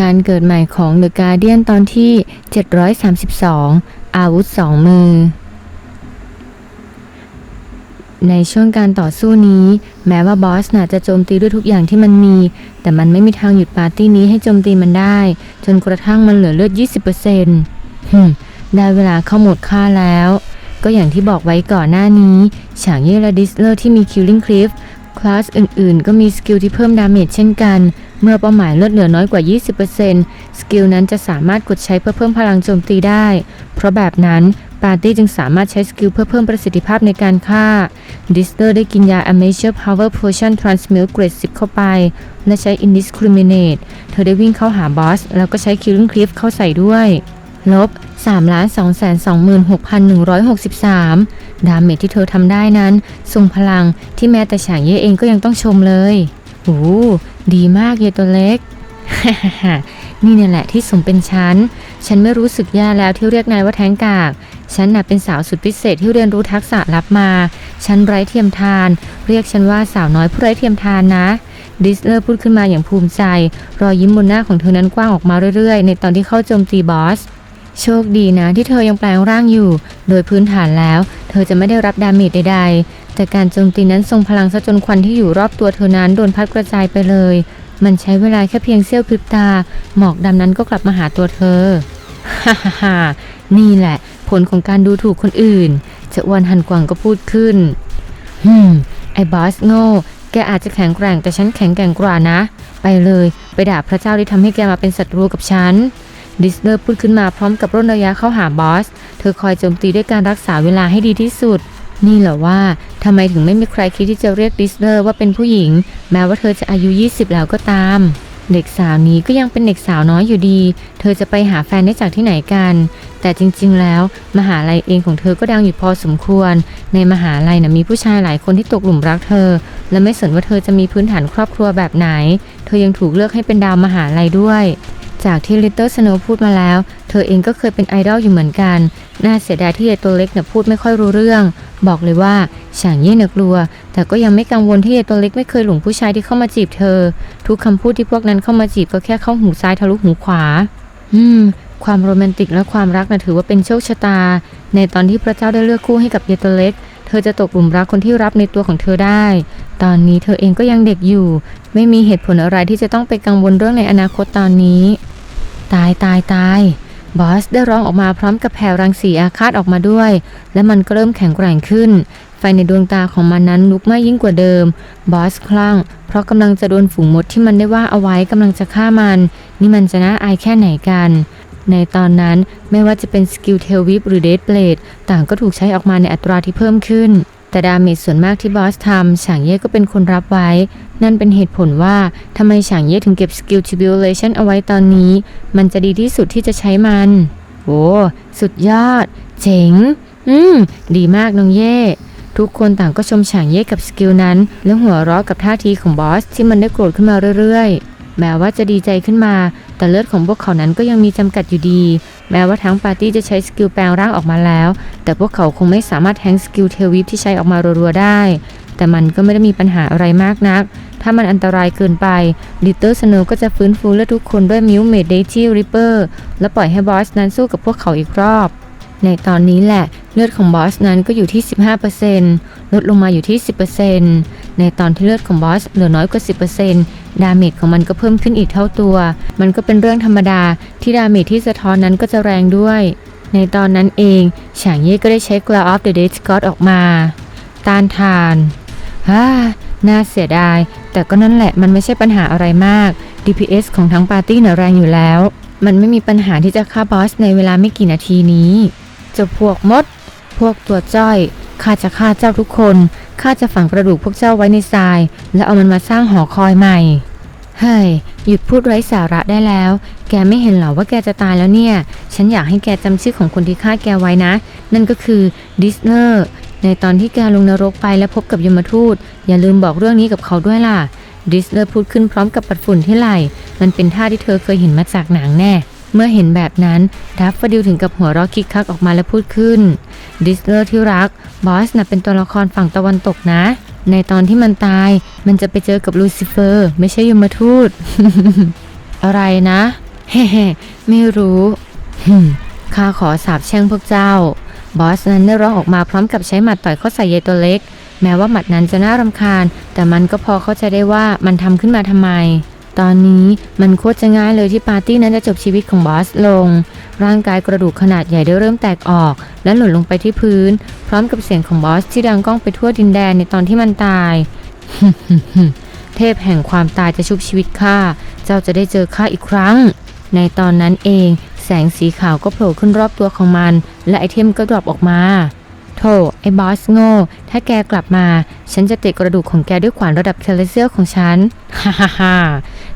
การเกิดใหม่ของเดอะการเดียนตอนที่ 732 อาวุธสองมือ ในช่วงการต่อสู้นี้ แม้ว่าบอสน่ะจะโจมตีด้วยทุกอย่างที่มันมี แต่มันไม่มีทางหยุดปาร์ตี้นี้ให้โจมตีมันได้ จนกระทั่งมันเหลือเลือด 20%ฮึได้เวลาเข้าหมดฆ่าแล้ว ก็อย่างที่บอกไว้ก่อนหน้านี้ ฉางเย่และดิสเลอร์ที่มี Killing Cliff คล คลาสอื่นๆ ก็มีสกิลที่เพิ่มดาเมจเช่นกัน เมื่อเป้าหมายเลือดเหลือน้อยกว่า 20%สกิลนั้นจะสามารถกดใช้เพื่อเพิ่มพลังโจมตีได้ เพราะแบบนั้นปาร์ตี้จึงสามารถใช้สกิลเพื่อเพิ่มประสิทธิภาพในการฆ่า ดิสเลอร์ได้กินยา a m a t u r Power Potion Transmute Grade 10 เข้าไป และใช้ Indiscriminate เธอได้วิ่งเข้าหาบอส แล้วก็ใช้ Killing Cliff เข้าใส่ด้วย ลบ 3,226,163 ดาเมจที่เธอทำได้นั้นทรงพลังที่แม้แต่ฉางเย่เองก็ยังต้องชมเลยโอ้ดีมากเยตัวเล็ก นี่เนี่ยแหละที่สมเป็นฉัน ฉันไม่รู้สึกแย่แล้วที่เรียกนายว่าแท้งกาก ฉันน่ะเป็นสาวสุดพิเศษที่เรียนรู้ทักษะลับมา ฉันไร้เทียมทาน เรียกฉันว่าสาวน้อยผู้ไร้เทียมทานนะดิสเลอร์พูดขึ้นมาอย่างภูมิใจ รอยยิ้มบนหน้าของเธอนั้นกว้างออกมาเรื่อยๆ ในตอนที่เข้าโจมตีบอส โชคดีนะที่เธอยังแปลงร่างอยู่ โดยพื้นฐานแล้ว เธอจะไม่ได้รับดาเมจใดๆ แต่การโจมตีนั้นทรงพลังซะจนควันที่อยู่รอบตัวเธอนั้นโดนพัดกระจายไปเลย มันใช้เวลาแค่เพียงเสี้ยวพริบตา หมอกดำนั้นก็กลับมาหาตัวเธอ ฮ่าฮ่านี่แหละ ผลของการดูถูกคนอื่น จะอ้วนหันกวางก็พูดขึ้นฮึมไอ้บอสโง่ แกอาจจะแข็งแกร่งแต่ฉันแข็งแกร่งกว่านะ ไปเลย ไปด่าพระเจ้าที่ทำให้แกมาเป็นศัตรูกับฉัน ดิสเลอร์พูดขึ้นมาพร้อมกับร่นระยะเข้าหาบอส เธอคอยโจมตีด้วยการรักษาเวลาให้ดีที่สุด นี่เหรอว่าทำไมถึงไม่มีใครคิดที่จะเรียกดิสเลอร์ว่าเป็นผู้หญิง แม้ว่าเธอจะอายุ 20 แล้วก็ตาม เด็กสาวนี้ก็ยังเป็นเด็กสาวน้อยอยู่ดี เธอจะไปหาแฟนได้จากที่ไหนกัน แต่จริงๆแล้ว มหาลัยเองของเธอก็ดังอยู่พอสมควร ในมหาลัยนะมีผู้ชายหลายคนที่ตกหลุมรักเธอ และไม่สนว่าเธอจะมีพื้นฐานครอบครัวแบบไหน เธอยังถูกเลือกให้เป็นดาวมหาลัยด้วย จากที่ลิตเติ้ลสโนพูดมาแล้ว เธอเองก็เคยเป็นไอดอลอยู่เหมือนกัน น่าเสียดายที่ไอตัวเล็กเนี่ยพูดไม่ค่อยรู้เรื่อง บอกเลยว่าฉางเย่เนี่ยกลัว แต่ก็ยังไม่กังวลที่ไอตัวเล็กไม่เคยหลงผู้ชายที่เข้ามาจีบเธอ ทุกคำพูดที่พวกนั้นเข้ามาจีบก็แค่เข้าหูซ้ายทะลุหูขวา อืม ความโรแมนติกและความรักนะถือว่าเป็นโชคชะตา ในตอนที่พระเจ้าได้เลือกคู่ให้กับเยตัวเล็ก เธอจะตกหลุมรักคนที่รับในตัวของเธอได้ ตอนนี้เธอเองก็ยังเด็กอยู่ ไม่มีเหตุผลอะไรที่จะต้องไปกังวลเรื่องในอนาคตตอนนี้ ตายตายตายบอสได้ร้องออกมาพร้อมกับแผ่รังสีอาฆาตออกมาด้วย และมันก็เริ่มแข็งแกร่งขึ้น ไฟในดวงตาของมันนั้นลุกไหม้ยิ่งกว่าเดิม บอสคลั่ง เพราะกำลังจะโดนฝูงมดที่มันได้ว่าเอาไว้กำลังจะฆ่ามัน นี่มันจะน่าอายแค่ไหนกัน ในตอนนั้นไม่ว่าจะเป็นสกิลเทลวิปหรือเดดเบลดต่างก็ถูกใช้ออกมาในอัตราที่เพิ่มขึ้น แต่ดาเมจส่วนมากที่บอสทำฉางเย่ก็เป็นคนรับไว้ นั่นเป็นเหตุผลว่าทำไมฉางเย่ถึงเก็บสกิล tribulation เอาไว้ตอนนี้ มันจะดีที่สุดที่จะใช้มันโอ้สุดยอด เจ๋ง อืม ดีมากน้องเย่ทุกคนต่างก็ชมฉางเย่กับสกิลนั้น และหัวเราะกับท่าทีของบอสที่มันได้โกรธขึ้นมาเรื่อยๆ แม้ว่าจะดีใจขึ้นมา แต่เลือดของพวกเขานั้นก็ยังมีจำกัดอยู่ดี แม้ว่าทั้งปาร์ตี้จะใช้สกิลแปลงร่างออกมาแล้ว แต่พวกเขาคงไม่สามารถแทงสกิลเทลวิปที่ใช้ออกมารัวๆได้ แต่มันก็ไม่ได้มีปัญหาอะไรมากนัก ถ้ามันอันตรายเกินไปลิตเติ้ลสโนก็จะฟื้นฟูเลือดทุกคนด้วยมิวเมดเดจิริปเปอร์และปล่อยให้บอสนั้นสู้กับพวกเขาอีกรอบ ในตอนนี้แหละเลือดของบอสนั้นก็อยู่ที่ 15%ลดลงมาอยู่ที่ 10%ในตอนที่เลือดของบอสเหลือน้อยกว่า 10%ดาเมจของมันก็เพิ่มขึ้นอีกเท่าตัว มันก็เป็นเรื่องธรรมดาที่ดาเมจที่สะท้อนนั้นก็จะแรงด้วย ในตอนนั้นเองฉางเย่ก็ได้ใช้ Glow of the Dead God ออกมา ต้านทานฮ่าน่าเสียดาย แต่ก็นั่นแหละมันไม่ใช่ปัญหาอะไรมาก DPS ของทั้งปาร์ตี้น่ะแรงอยู่แล้ว มันไม่มีปัญหาที่จะฆ่าบอสในเวลาไม่กี่นาทีนี้ จะพวกมด พวกตัวจ้อยข้าจะฆ่าเจ้าทุกคนข้าจะฝังกระดูกพวกเจ้าไว้ในทราย แล้วเอามันมาสร้างหอคอยใหม่เฮ้ยหยุดพูดไร้สาระได้แล้ว แกไม่เห็นเหรอว่าแกจะตายแล้วเนี่ย ฉันอยากให้แกจำชื่อของคนที่ฆ่าแกไว้นะ นั่นก็คือดิสเนอร์ในตอนที่แกลงนรกไปและพบกับยมทูต อย่าลืมบอกเรื่องนี้กับเขาด้วยล่ะดิสเลอร์พูดขึ้นพร้อมกับปัดฝุ่นที่ไหลมันเป็นท่าที่เธอเคยเห็นมาจากหนังแน่ เมื่อเห็นแบบนั้นดัฟฟดิลถึงกับหัวเราะคิกคักออกมาและพูดขึ้น ดิสเลอร์ที่รัก บอสน่ะเป็นตัวละครฝั่งตะวันตกนะ ในตอนที่มันตาย มันจะไปเจอกับลูซิเฟอร์ ไม่ใช่ยมทูต อะไรนะเฮ้ไม่รู้ข้าขอสาบแช่งพวกเจ้า บอสนั้นได้ร้องออกมาพร้อมกับใช้หมัดต่อยเข้าใส่ยายตัวเล็ก แม้ว่าหมัดนั้นจะน่ารำคาญ แต่มันก็พอเข้าใจได้ว่ามันทำขึ้นมาทำไม ตอนนี้มันโคตรจะง่ายเลยที่ปาร์ตี้นั้นจะจบชีวิตของบอสลง ร่างกายกระดูกขนาดใหญ่ได้เริ่มแตกออก และหล่นลงไปที่พื้น พร้อมกับเสียงของบอสที่ดังก้องไปทั่วดินแดนในตอนที่มันตาย เทพแห่งความตายจะชุบชีวิตข้า เจ้าจะได้เจอข้าอีกครั้ง ในตอนนั้นเอง แสงสีขาวก็โผล่ขึ้นรอบตัวของมัน และไอเทมก็ดรอปออกมา โธ่ไอ้บอสโง่ ถ้าแกกลับมา ฉันจะเตะกระดูกของแกด้วยขวานระดับเคลเซียลของฉัน ฮ่าฮ่าฮ่า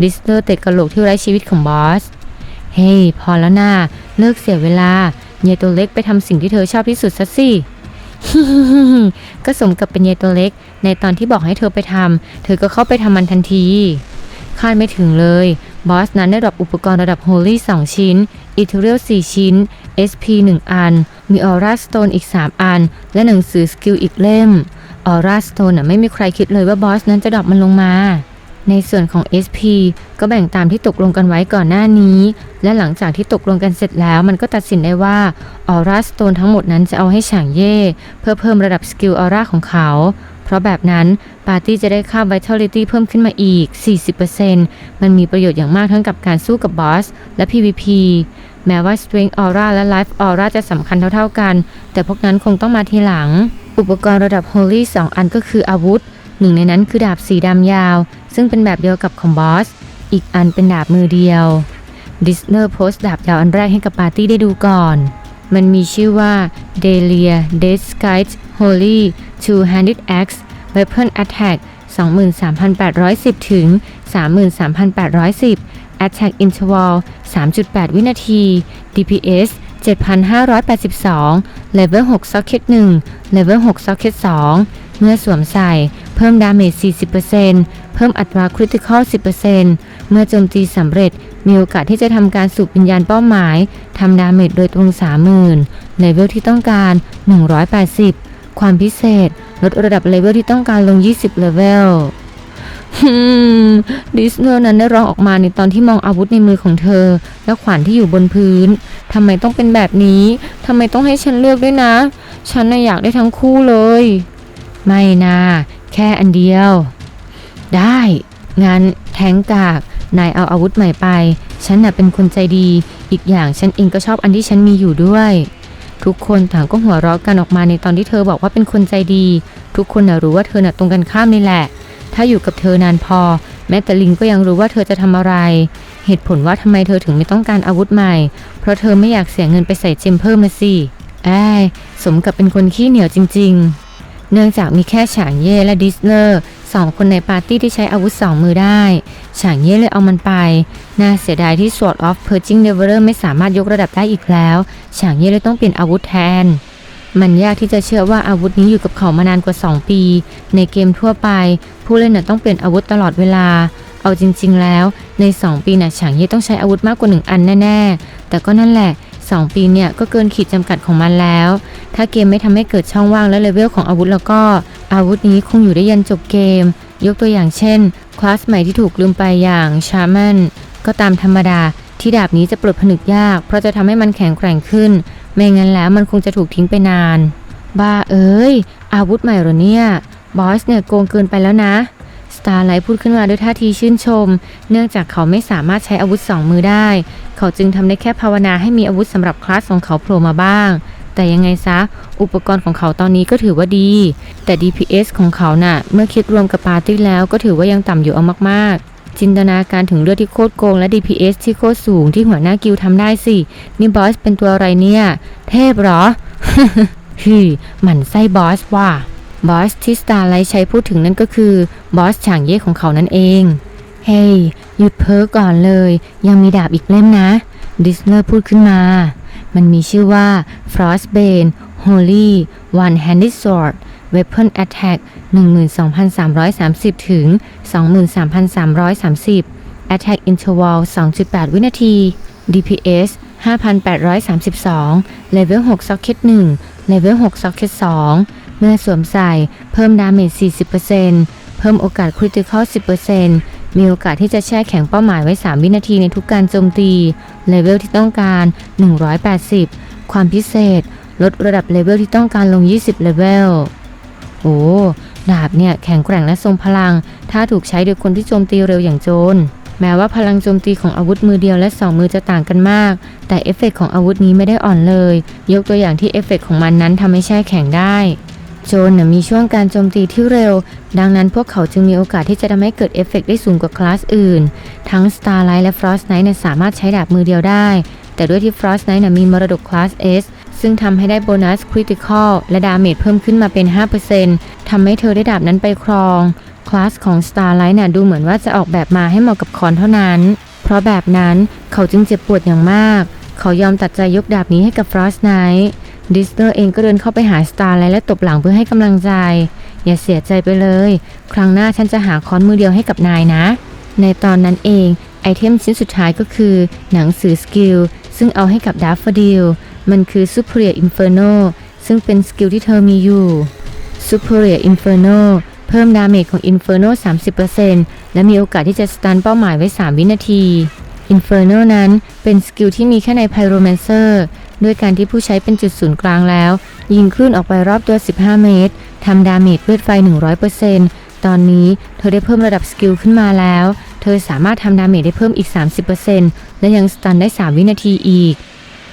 ดิสเตอร์เตะกระโหลกที่ไร้ชีวิตของบอส เฮ้ยพอแล้วนะเลิกเสียเวลาเยตัวเล็กไปทำสิ่งที่เธอชอบที่สุดซะสิก็สมกับเป็นเยตัวเล็ก ในตอนที่บอกให้เธอไปทำเธอก็เข้าไปทำมันทันที คาดไม่ถึงเลย บอสนั้นได้รับอุปกรณ์ระดับ Holy 2ชิ้น e t h e r e a l 4ชิ้น SP 1 อัน มี Aura Stone อีก 3 อัน และหนังสือสกิลอีกเล่ม Aura Stone น่ะไม่มีใครคิดเลยว่าบอสนั้นจะดรอปมันลงมา ในส่วนของ SP ก็แบ่งตามที่ตกลงกันไว้ก่อนหน้านี้ และหลังจากที่ตกลงกันเสร็จแล้ว มันก็ตัดสินได้ว่า Aura Stone ทั้งหมดนั้นจะเอาให้ฉางเย่เพื่อเพิ่มระดับสกิลออร่าของเขาเพราะแบบนั้น ปาร์ตี้จะได้ค่า Vitality เพิ่มขึ้นมาอีก 40%มันมีประโยชน์อย่างมากทั้งกับการสู้กับบอส และ PVP แม้ว่า Strength Aura และ Life Aura จะสำคัญเท่าๆกัน แต่พวกนั้นคงต้องมาทีหลัง อุปกรณ์ระดับ Holy 2อันก็คืออาวุธ หนึ่งในนั้นคือดาบสีดำยาว ซึ่งเป็นแบบเดียวกับของบอส อีกอันเป็นดาบมือเดียวดิสเนอร์โพสต์ดาบยาวอันแรกให้กับปาร์ตี้ได้ดูก่อน มันมีชื่อว่า Delia Dead Sky Holy Two-Handed Axe Weapon Attack 23,810 ถึง 33,810 Attack Interval 3.8 วินาที DPS 7,582 Level 6 Socket 1 Level 6 Socket 2 เมื่อสวมใส่ เพิ่มดาเมจ 40%เพิ่มอัตรา Critical 10%เมื่อโจมตีสำเร็จ มีโอกาสที่จะทำการสูบวิญญาณเป้าหมาย ทำดาเมจโดยตรง 30,000 เลเวลที่ต้องการ 180 ความพิเศษ ลดระดับเลเวลที่ต้องการลง 20 เลเวล ดิสเนอร์นั้นได้ร้องออกมาในตอนที่มองอาวุธในมือของเธอ และขวานที่อยู่บนพื้นทำไมต้องเป็นแบบนี้ทำไมต้องให้ฉันเลือกด้วยนะ ฉันน่ะอยากได้ทั้งคู่เลย ไม่นะแค่อันเดียว ได้งั้นแทงกาก นายเอาอาวุธใหม่ไป ฉันน่ะเป็นคนใจดี อีกอย่างฉันเองก็ชอบอันที่ฉันมีอยู่ด้วย ทุกคนต่างก็หัวเราะกันออกมาในตอนที่เธอบอกว่าเป็นคนใจดี ทุกคนน่ะรู้ว่าเธอน่ะตรงกันข้ามนี่แหละ ถ้าอยู่กับเธอนานพอ แม้แต่ลิงก็ยังรู้ว่าเธอจะทำอะไร เหตุผลว่าทำไมเธอถึงไม่ต้องการอาวุธใหม่ เพราะเธอไม่อยากเสียเงินไปใส่เจมเพิ่มนะสิแอยสมกับเป็นคนขี้เหนียวจริง ๆ เนื่องจากมีแค่ฉางเย่และดิสเนอร์สองคนในปาร์ตี้ที่ใช้อาวุธสองมือได้ ฉางเย่เลยเอามันไป น่าเสียดายที่ Sword of Purging Devourer ไม่สามารถยกระดับได้อีกแล้ว ฉางเย่เลยต้องเปลี่ยนอาวุธแทน มันยากที่จะเชื่อว่าอาวุธนี้อยู่กับเขามานานกว่า 2 ปี ในเกมทั่วไป ผู้เล่นน่ะต้องเปลี่ยนอาวุธตลอดเวลา เอาจริง ๆ แล้ว ใน 2 ปีน่ะฉางเย่ต้องใช้อาวุธมากกว่า 1 อันแน่ ๆ แต่ก็นั่นแหละ 2 ปีเนี่ยก็เกินขีดจำกัดของมันแล้ว ถ้าเกมไม่ทำให้เกิดช่องว่างและเลเวลของอาวุธแล้วก็ อาวุธนี้คงอยู่ได้ยันจบเกม ยกตัวอย่างเช่น คลาสใหม่ที่ถูกลืมไปอย่างชา m ม n ก็ตามธรรมดาที่ดาบนี้จะปลดผนึกยาก เพราะจะทำให้มันแข็งแกร่งขึ้น ไม่งั้นแล้วมันคงจะถูกทิ้งไปนาน บ้าเอ้ย อาวุธใหม่หรอเนี่ย บอสเนี่ยโกงเกินไปแล้วนะ สตาร์ไลท์พูดขึ้นมาด้วยท่าทีชื่นชม เนื่องจากเขาไม่สามารถใช้อาวุธสองมือได้ เขาจึงทำได้แค่ภาวนาให้มีอาวุธสำหรับคลาสของเขาโผล่มาบ้าง แต่ยังไงซะ อุปกรณ์ของเขาตอนนี้ก็ถือว่าดี แต่ DPS ของเขาน่ะ เมื่อคิดรวมกับปาร์ตี้แล้วก็ถือว่ายังต่ำอยู่เอามากๆ จินตนาการถึงเลือดที่โคตรโกงและ DPS ที่โคตรสูงที่หัวหน้ากิลทำได้สิ นี่บอสเป็นตัวอะไรเนี่ย เทพเหรอฮึหมั่นไส้บอสว่ะบอสที่สตาร์ไลท์ใช้พูดถึงนั่นก็คือบอสฉางเย่ของเขานั่นเอง เฮ้ยหยุดเพ้อก่อนเลย ยังมีดาบอีกเล่มนะ ดิสเนอร์พูดขึ้นมา มันมีชื่อว่า Frostbane Holy One Handed Sword Weapon Attack 12,330 ถึง 23,330 Attack Interval 2.8 วินาที DPS 5,832 Level 6 Socket 1 Level 6 Socket 2 เมื่อสวมใส่เพิ่มดาเมจ 40%เพิ่มโอกาส Critical 10%มีโอกาสที่จะแช่แข็งเป้าหมายไว้ 3 วินาทีในทุกการโจมตี เลเวลที่ต้องการ 180 ความพิเศษ ลดระดับเลเวลที่ต้องการลง 20 เลเวล โอ้ดาบเนี่ยแข็งแกร่งและทรงพลัง ถ้าถูกใช้โดยคนที่โจมตีเร็วอย่างโจรแม้ว่าพลังโจมตีของอาวุธมือเดียวและ 2 มือจะต่างกันมาก แต่เอฟเฟกต์ของอาวุธนี้ไม่ได้อ่อนเลย ยกตัวอย่างที่เอฟเฟกต์ของมันนั้นทำให้แช่แข็งได้ โจนมีช่วงการโจมตีที่เร็ว ดังนั้นพวกเขาจึงมีโอกาสที่จะทำให้เกิดเอฟเฟกต์ได้สูงกว่าคลาสอื่น ทั้ง Starlight และ Frost Knight สามารถใช้ดาบมือเดียวได้ แต่ด้วยที่ Frost Knight น่ะมีมรดกคลาส S ซึ่งทำให้ได้โบนัส Critical และดาเมจเพิ่มขึ้นมาเป็น 5%ทำให้เธอได้ดาบนั้นไปครอง คลาสของ Starlight น่ะดูเหมือนว่าจะออกแบบมาให้เหมาะกับคอนเท่านั้น เพราะแบบนั้นเขาจึงเจ็บปวดอย่างมาก เขายอมตัดใจยกดาบนี้ให้กับ Frost Knight ดิสเนอร์เองก็เดินเข้าไปหา Starlight และตบหลังเพื่อให้กำลังใจ อย่าเสียใจไปเลย ครั้งหน้าฉันจะหาค้อนมือเดียวให้กับนายนะ ในตอนนั้นเองไอเทมชิ้นสุดท้ายก็คือ หนังสือสกิลซึ่งเอาให้กับดาฟฟดิล มันคือ Superior Inferno ซึ่งเป็นสกิลที่เธอมีอยู่ Superior Inferno เพิ่มดาเมจของ Inferno 30%และมีโอกาสที่จะสตันเป้าหมายไว้ 3 วินาที Inferno นั้นเป็นสกิลที่มีแค่ใน Pyromancer ด้วยการที่ผู้ใช้เป็นจุดศูนย์กลางแล้ว ยิงคลื่นออกไปรอบตัว 15 เมตรทำดาเมจเลือดไฟ 100%ตอนนี้เธอได้เพิ่มระดับสกิลขึ้นมาแล้ว เธอสามารถทำดาเมจได้เพิ่มอีก 30%และยังสตันได้ 3 วินาทีอีก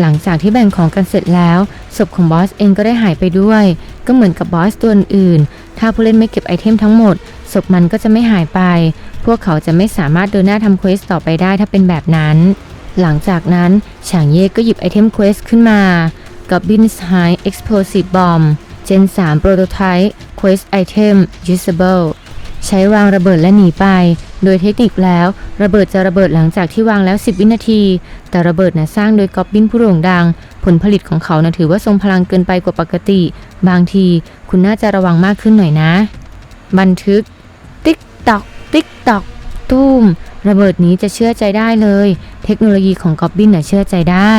หลังจากที่แบ่งของกันเสร็จแล้วศพของบอสเองก็ได้หายไปด้วย ก็เหมือนกับบอสตัวอื่น ถ้าผู้เล่นไม่เก็บไอเทมทั้งหมดศพมันก็จะไม่หายไป พวกเขาจะไม่สามารถเดินหน้าทำเควสต่อไปได้ถ้าเป็นแบบนั้น หลังจากนั้นฉางเย่ก็หยิบไอเทมเควสขึ้นมา Goblin's High Explosive Bomb Gen 3 Prototype Quest Item Usable ใช้วางระเบิดและหนีไป โดยเทคนิคแล้ว ระเบิดจะระเบิดหลังจากที่วางแล้ว 10 วินาที แต่ระเบิดนะสร้างโดยกอบบินผู้โด่งดัง ผลผลิตของเขานะถือว่าทรงพลังเกินไปกว่าปกติ บางทีคุณน่าจะระวังมากขึ้นหน่อยนะ บันทึก ติ๊กตอก ติ๊กตอก ตุ้ม ระเบิดนี้จะเชื่อใจได้เลย เทคโนโลยีของกอบบินน่ะเชื่อใจได้